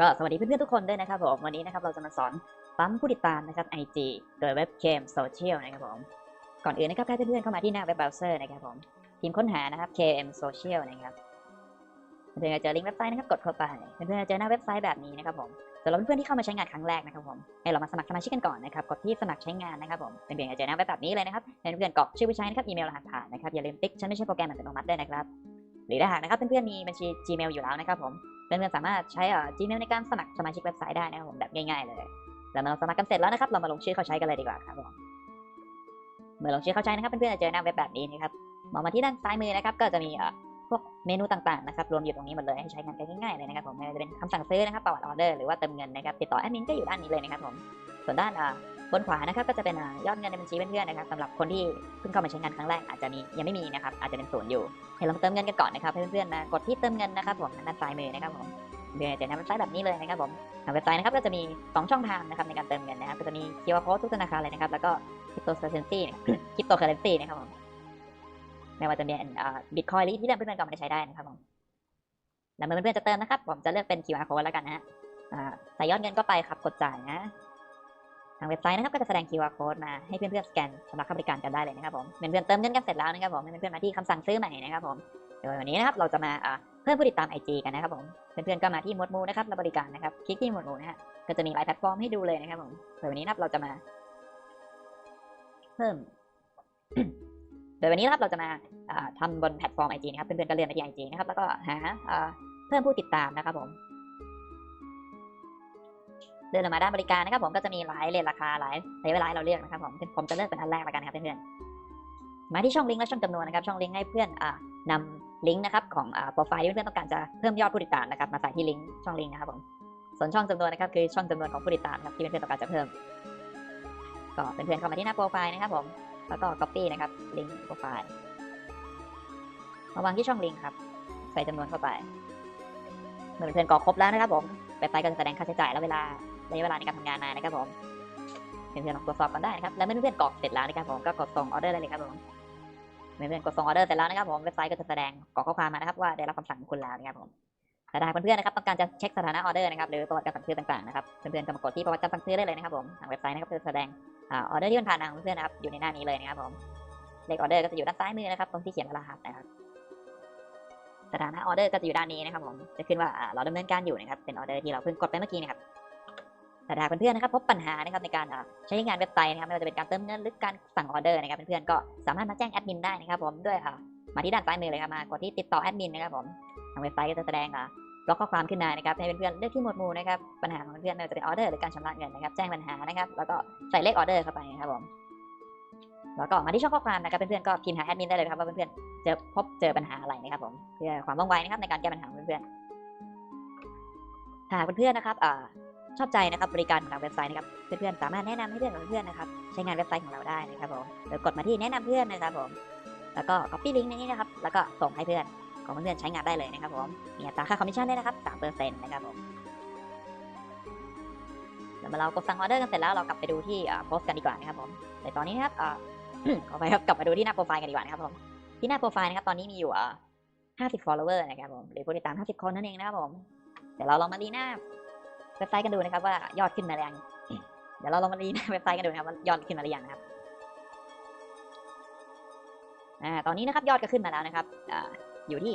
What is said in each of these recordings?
ก็สวัสดีเพื่อนๆทุกคนด้วยนะครับผมวันนี้นะครับเราจะมาสอนปั๊มผู้ติดตามนะครับ IG โดยเว็บเกมโซเชียลนะครับผมก่อนอื่นนะครับให้เพื่อนๆเข้ามาที่หน้าเว็บเบราว์เซอร์นะครับผมพิมพ์ค้นหานะครับ KM Social นะครับเพื่อนๆจะเจอลิงก์เว็บไซต์นะครับกดเข้าไปเพื่อนๆจะเจอหน้าเว็บไซต์แบบนี้นะครับผมสำหรับเพื่อนๆที่เข้ามาใช้งานครั้งแรกนะครับผมให้เรามาสมัครสมาชิกกันก่อนนะครับกดที่สมัครใช้งานนะครับผมเพื่อนๆจะเจอหน้าเว็บแบบนี้เลยนะครับเพื่อนๆกรอกชื่อผู้ใช้นะครับอีเมลรหัสผ่านนะครับอย่าลืมติ๊กฉันไม่ใช่โปรแกรมอัตโนมัติด้นะครับหรือถ้าหากนะครับเพื่อนๆมีบัญชี Gmail อยู่แล้วนะครับผม เพื่อนๆสามารถใช้อ่อ Gmail ในการสมัครสมาชิกเว็บไซต์ได้นะครับผมแบบง่ายๆเลยแล้วเราสมัครกันเสร็จแล้วนะครับ เรามาลงชื่อเข้าใช้กันเลยดีกว่าครับผมเมื่อลงชื่อเข้าใช้นะครับเพื่อนๆจะเจอหน้าเว็บแบบนี้นะครับมองมาที่ด้านซ้ายมือนะครับ ก็จะมีพวกเมนูต่างๆนะครับรวมอยู่ตรงนี้หมดเลยให้ใช้งานกันง่ายๆเลยนะครับผมไม่ว่าจะเป็นคำสั่งซื้อนะครับประวัติออเดอร์หรือว่าเติมเงินนะครับติดต่อแอดมินก็อยู่ด้านนี้เลยนะครับผมส่วนด้านอ่า บนขวานะครับก็จะเป็นยอดเงินในบัญชีเพื่อนๆนะครับสำหรับคนที่เพิ่งเข้ามาใช้งานครั้งแรกอาจจะมียังไม่มีนะครับอาจจะเป็นศูนย์อยู่ให้เราเติมเงินกันก่อนนะครับให้เพื่อนๆมากดที่เติมเงินนะครับผมด้านซ้ายมือนะครับผมเดี๋ยวจะนำเว็บไซต์แบบนี้เลยนะครับผมทางเว็บไซต์นะครับก็จะมี 2 ช่องทางนะครับในการเติมเงินนะครับก็จะมี QR code ทุกธนาคารเลยนะครับแล้วก็คริปโตเคอเรนซีคริปโตเคอเรนซีนะครับผมไม่ว่าจะเป็นบิตคอยหรือที่เพื่อนๆก็มาใช้ได้นะครับผมแล้วเมื่อเพื่อนๆจะเติมนะครับ ผมจะเลือกเป็น QR code แล้วกันนะฮะใส่ยอดเงินก็ไปครับกดจ่ายนะ ทางเว็บไซต์นะครับก็จะแสดง QR code มาให้เพื่อนๆสแกนสำหรับค่าบริการกันได้เลยนะครับผมเพื่อนๆเติมเงินกันเสร็จแล้วนะครับผมเพื่อนๆมาที่คำสั่งซื้อใหม่นะครับผมโดยวันนี้นะครับเราจะมาเพิ่มผู้ติดตาม IG กันนะครับผมเพื่อนๆก็มาที่หมวดมูนะครับและบริการนะครับคลิกที่หมวดมูนะฮะก็จะมีหลายแพลตฟอร์มให้ดูเลยนะครับผมโดยวันนี้นะครับเราจะมา เพิ่ม โดยวันนี้นะครับเราจะมาอ่าทำบนแพลตฟอร์ม IG นะครับเพื่อนๆก็เลื่อนไปที่ IG นะครับแล้วก็หาอ่าเพิ่มผู้ติดตามนะครับผม เดินลงมาด้านบริการนะครับผมก็จะมีหลายเลทราคาหลายระยเวลาเราเลือกนะครับผมผมจะเลือกเป็นอันแรกล้วกันนะครับเพื่อนๆมาที่ช่องลิงก์และช่องจำนวนนะครับช่องลิงก์ให้เพื่อนอ่านำลิงก์นะครับของอ่าโปรไฟล์ที่เพื่อนต้องการจะเพิ่มยอดผู้ติดตามนะครับมาใส่ที่ลิงก์ช่องลิงก์นะครับผมส่วนช่องจำนวนนะครับคือช่องจำนวนของผู้ติดตามครับที่เพื่อนๆต้องการจะเพิ่ม ก็เพื่อนๆเข้ามาที่หน้าโปรไฟล์นะครับผมแล้วก็ copy นะครับลิงก์โปรไฟล์มาวางที่ช่องลิงก์ครับ ใส่จำนวนเข้าไปเมื่อเพื่อนๆกรอกครบแล้วนะครับผมเว็บไซต์ก็จะแสดงค่าใช้จ่ายและเวลา ระยะเวลาในการทำงานมานะครับผมเพื่อนๆลองตรวจสอบกันได้นะครับแล้วเมื่อเพื่อนๆกรอกเสร็จแล้วนะครับผมก็กดส่งออเดอร์ได้เลยครับผมเมื่อเพื่อนๆกดส่งออเดอร์เสร็จแล้วนะครับผมเว็บไซต์ก็จะแสดงกรอกข้อความมานะครับว่าได้รับคำสั่งของคุณแล้วนะครับผมแต่ถ้าหากเพื่อนๆนะครับต้องการจะเช็คสถานะออเดอร์นะครับหรือประวัติการสั่งซื้อต่างๆนะครับเพื่อนๆก็มากดที่ประวัติการสั่งซื้อได้เลยนะครับผมทางเว็บไซต์นะครับจะแสดงอ่าออเดอร์ที่มันผ่านทางเพื่อนๆนะครับอยู่ในหน้านี้เลยนะครับผมเลขออเดอร์ก็จะอยู่ด้านซ้ายมือนะครับตรงที่เขียนรหัสนะครับสถานะออเดอร์ก็จะอยู่ด้านนี้นะครับผมจะขึ้นว่าเราดำเนินการอยู่นะครับเป็นออเดอร์ที่เราเพิ่งกดไปเมื่อกี้นะครับ แต่ถ้าหากเพื่อนๆนะครับพบปัญหานะครับในการใช้งานเว็บไซต์นะครับไม่ว่าจะเป็นการเติมเงินหรือการสั่งออเดอร์นะครับเพื่อนๆก็สามารถมาแจ้งแอดมินได้นะครับผมด้วยอ่ามาที่ด้านซ้ายมือเลยครับมากดที่ติดต่อแอดมินนะครับผมทางเว็บไซต์ก็จะแสดงบล็อกข้อความขึ้นมานะครับให้เพื่อนๆเลือกที่หมวดหมู่นะครับปัญหาของเพื่อนๆไม่ว่าจะเป็นออเดอร์หรือการชำระเงินนะครับแจ้งปัญหานะครับแล้วก็ใส่เลขออเดอร์เข้าไปนะครับผมแล้วก็มาที่ช่องข้อความนะครับเพื่อนๆก็พิมพ์หาแอดมินได้เลยครับว่าเพื่อนๆเจอพบเจอปัญหาอะไรนะครับผมเพื่อความว่องไวนะครับในการแก้ปัญหาของเพื่อนๆ หากเพื่อนๆนะครับอชอบใจนะครับบริการของทางเว็บไซต์นะครับเพื่อนๆสามารถแนะนำให้เพื่อนของเพื่อนๆนะครับใช้งานเว็บไซต์ของเราได้นะครับผมโดยกดมาที่แนะนำเพื่อนนะครับผมแล้วก็ copy link นี้นะครับ แล้วก็ส่งให้เพื่อนของเพื่อนๆใช้งานได้เลยนะครับผมมีอัตราค่าคอมมิชชั่นด้วยนะครับ3%นะครับผมเดี๋ยวมาเรากดสั่งออเดอร์กันเสร็จแล้วเรากลับไปดูที่โพสต์กันดีกว่านะครับผมแต่ตอนนี้นะครับขอไปครับกลับมาดูที่หน้าโปรไฟล์กันดีกว่านะครับผมที่หน้าโปรไฟล์นะครับตอนนี้มีอยู่อ่า50 follower นะครับผมหรือผู้ติดตาม 50 คนนั่นเองนะครับผม เดี๋ยวเราลองมาดีหน้าเว็บไซต์กันดูนะครับ ว่ายอดขึ้นมาหรือยังเดี๋ยวเราลองมาดีหน้าเว็บไซต์กันดูนะครับว่ายอดขึ้นมาหรือยังนะครับอ่าตอนนี้นะครับยอดก็ขึ้นมาแล้วนะครับอ่าอยู่ที่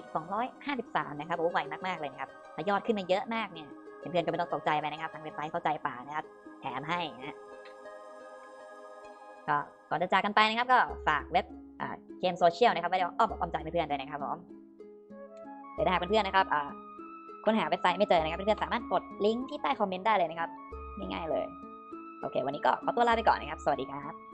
253 นะครับโอ้ไวมากๆเลยนะครับถ้ายอดขึ้นมาเยอะมากเนี่ยเพื่อนๆก็ไม่ต้องตกใจไปนะครับทางเว็บไซต์เข้าใจป่านะครับ แถมให้นะก็ก่อนจะจากกันไปนะครับ ก็ฝากเว็บเกมโซเชียลนะครับไว้เดี๋ยวอ้อมอกอ้อมใจเพื่อนๆด้วยนะครับผมเดี๋ยวถ้าหากเพื่อนๆนะครับอ่า ค้นหาเว็บไซต์ไม่เจอนะครับเพื่อนๆสามารถกดลิงก์ที่ใต้คอมเมนต์ได้เลยนะครับง่ายๆเลย โอเค วันนี้ก็ขอตัวลาไปก่อนนะครับ สวัสดีครับ